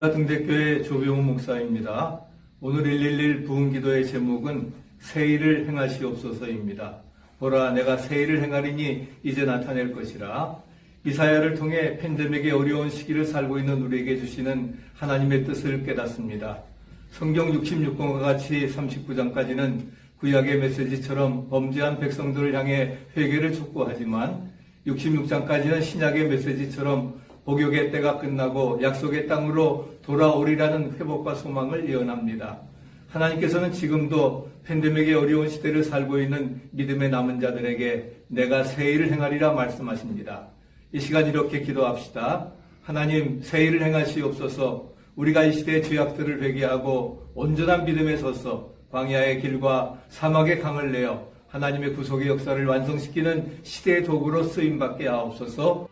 등대교회 조병호 목사입니다. 오늘 111 부흥기도의 제목은 세일을 행하시옵소서입니다. 보라 내가 세일을 행하리니 이제 나타낼 것이라. 이사야를 통해 팬데믹의 어려운 시기를 살고 있는 우리에게 주시는 하나님의 뜻을 깨닫습니다. 성경 66권과 같이 39장까지는 구약의 메시지처럼 범죄한 백성들을 향해 회개를 촉구하지만 66장까지는 신약의 메시지처럼 복역의 때가 끝나고 약속의 땅으로 돌아오리라는 회복과 소망을 예언합니다. 하나님께서는 지금도 팬데믹의 어려운 시대를 살고 있는 믿음의 남은 자들에게 내가 새 일을 행하리라 말씀하십니다. 이 시간 이렇게 기도합시다. 하나님 새 일을 행하시옵소서 우리가 이 시대의 죄악들을 회개하고 온전한 믿음에 서서 광야의 길과 사막의 강을 내어 하나님의 구속의 역사를 완성시키는 시대의 도구로 쓰임받게 하옵소서